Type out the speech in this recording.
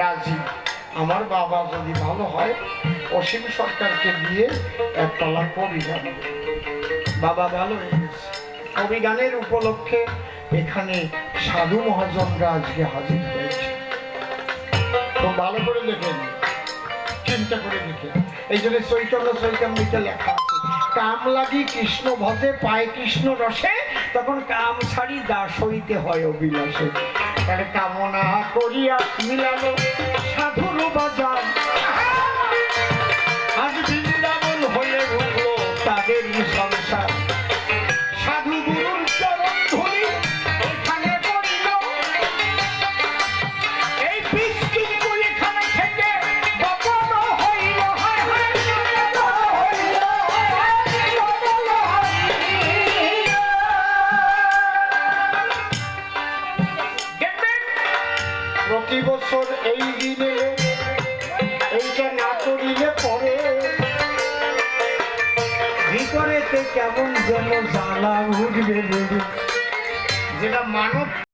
রাজি। আমার বাবা যদি ভালো হয়, অসীম সরকারকে দিয়ে একতলা কবি গান। বাবা ভালো হয়ে গেছে। কবি গানের উপলক্ষে এখানে সাধু মহাজনরা আজকে হাজির হয়েছে। খুব ভালো করে দেখেন চিন্তা করে দেখেন এই জন্য চৈতন্য চৈতন্যতে লেখা আছে, কাম লাগি কৃষ্ণ ভজে, পায় কৃষ্ণ রসে, তখন কাম ছাড়ি দাস হইতে হয় অবিলাসে তাহলে কামনা করিয়া মিলালো সাধুর বাজার। আজ বৃন্দাবন হয়ে উঠল তাদেরই সংসার। প্রতি বছর এই দিনে এইটা না করিলে পরে। ভিতরেতে কেমন যেন জ্বালা উঠবে যেটা মানব